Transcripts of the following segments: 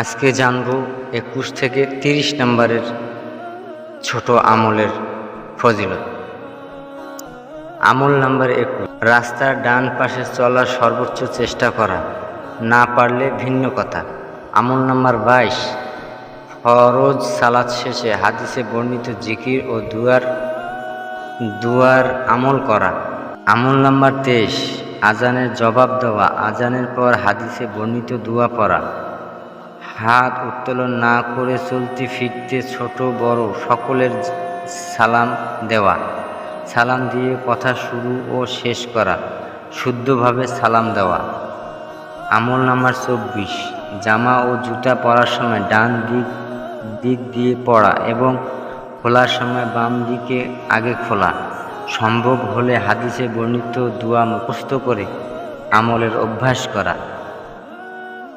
আজকে জানব একুশ থেকে তিরিশ নম্বরের ছোট আমলের ফজিলত। আমল নাম্বার একুশ। রাস্তার ডান পাশে চলার সর্বোচ্চ চেষ্টা করা, না পারলে ভিন্ন কথা। আমল নাম্বার বাইশ। ফরজ সালাদ শেষে হাদিসে বর্ণিত জিকির ও দুয়ার দুয়ার আমল করা। আমল নাম্বার তেইশ। আজানের জবাব দেওয়া। আজানের পর হাদিসে বর্ণিত দুয়া পড়া। হাত উত্তোলন না করে চলতে ফিরতে ছোট বড় সকলের সালাম দেওয়া। সালাম দিয়ে কথা শুরু ও শেষ করা। শুদ্ধভাবে সালাম দেওয়া। আমল নাম্বার চব্বিশ। জামা ও জুতা পরার সময় ডান দিক দিক দিয়ে পড়া এবং খোলার সময় বাম দিকে আগে খোলা। সম্ভব হলে হাদিসে বর্ণিত দোয়া মুখস্থ করে আমলের অভ্যাস করা।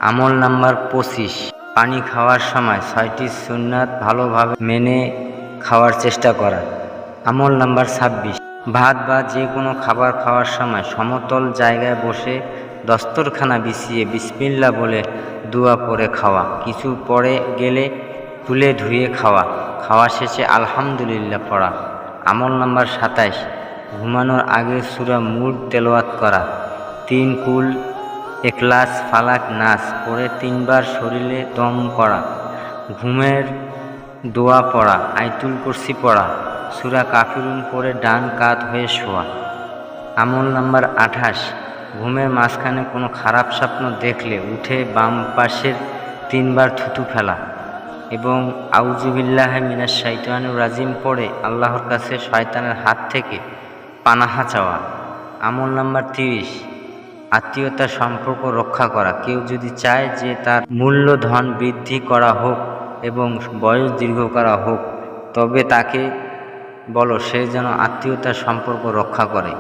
আমল নাম্বার পঁচিশ। পানি খাওয়ার সময় ছয়টি সুন্নাত ভালোভাবে মেনে খাওয়ার চেষ্টা করা। আমল নাম্বার ছাব্বিশ। ভাত বা যে কোনো খাবার খাওয়ার সময় সমতল জায়গায় বসে দস্তরখানা বিছিয়ে বিসমিল্লা বলে দোয়া পরে খাওয়া। কিছু পরে গেলে তুলে ধুয়ে খাওয়া। খাওয়া শেষে আলহামদুলিল্লাহ পড়া। আমল নাম্বার সাতাইশ। ঘুমানোর আগে সুরা মুড তেলাওয়াত করা। তিন কুল এক্লাস ফালাক নাচ পরে তিনবার শরীরে দম করা, ঘুমের দোয়া পড়া, আইতুল কুরসি পড়া, সুরা কাফিরুন পরে ডান কাত হয়ে শোয়া। আমল নাম্বার আঠাশ, ঘুমের মাঝখানে কোনো খারাপ স্বপ্ন দেখলে উঠে বাম পাশের তিনবার থুতু ফেলা এবং আউজুবিল্লাহ মিনাস শাইতানুর রাজিম পড়ে আল্লাহর কাছে শয়তানের হাত থেকে পানাহা চাওয়া। আমল নাম্বার তিরিশ আত্মীয়তার সম্পর্ক রক্ষা করা। কেউ যদি চায় যে তার মূল্যধন বৃদ্ধি করা হোক এবং বয়স দীর্ঘ করা হোক, তবে তাকে বলো সে যেন আত্মীয়তার সম্পর্ক রক্ষা করে।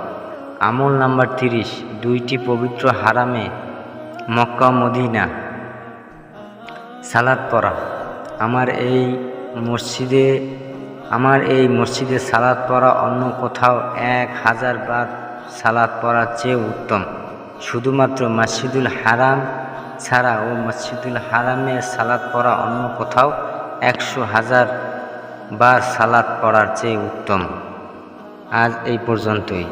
আমল নাম্বার তিরিশ, দুইটি পবিত্র হারামে মক্কা মদিনা সালাদ পড়া। আমার এই মসজিদে, আমার এই মসজিদে সালাদ পড়া অন্য কোথাও এক হাজার বার সালাদ পড়ার চেয়ে উত্তম। শুধুমাত্র মসজিদুল হারাম ছাড়া ও মসজিদুল হারামে সালাদ পড়া অন্য কোথাও একশো হাজার বার সালাদ পড়ার চেয়ে উত্তম। আজ এই পর্যন্তই।